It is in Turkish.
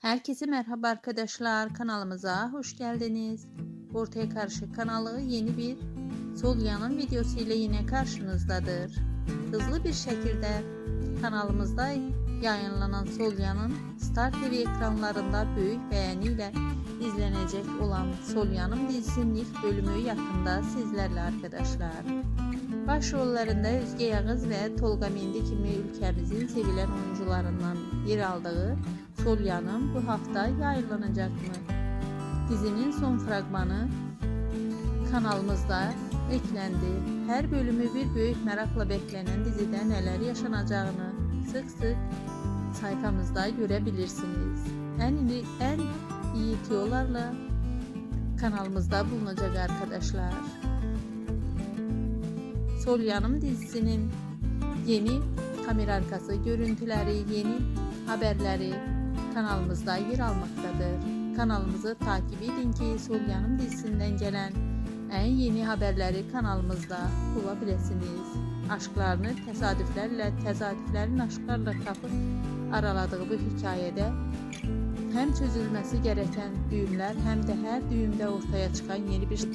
Herkese merhaba arkadaşlar. Kanalımıza hoş geldiniz. Ortaya Karışık kanalı yeni bir Solya'nın videosu ile yine karşınızdadır. Hızlı bir şekilde kanalımızda yayınlanan Solya'nın Star TV ekranlarında büyük beğeniyle izlenecek olan Solya'nın dizisinin ilk bölümü yakında sizlerle arkadaşlar. Başrollerinde Özge Yağız ve Tolga Mendi kimi ülkemizin sevilen oyuncularından yer aldığı Solya'nın bu hafta yayınlanacak mı? Dizinin son fragmanı kanalımızda eklendi. Her bölümü bir büyük merakla beklenen dizide neler yaşanacağını sık sık sayfamızda görebilirsiniz. En iyi, en iyi tiyolarla kanalımızda bulunacak arkadaşlar. Solya'nın dizisinin yeni kamera arkası görüntüleri, yeni haberleri kanalımızda yer almaktadır. Kanalımızı takip edin ki Solya'nın dizisinden gelen en yeni haberleri kanalımızda bulabilirsiniz. Aşklarını tesadüflerle, tesadüflerin aşklarla kapıp araladığı bu hikayede hem çözülmesi gereken düğümler hem de her düğümde ortaya çıkan yeni bir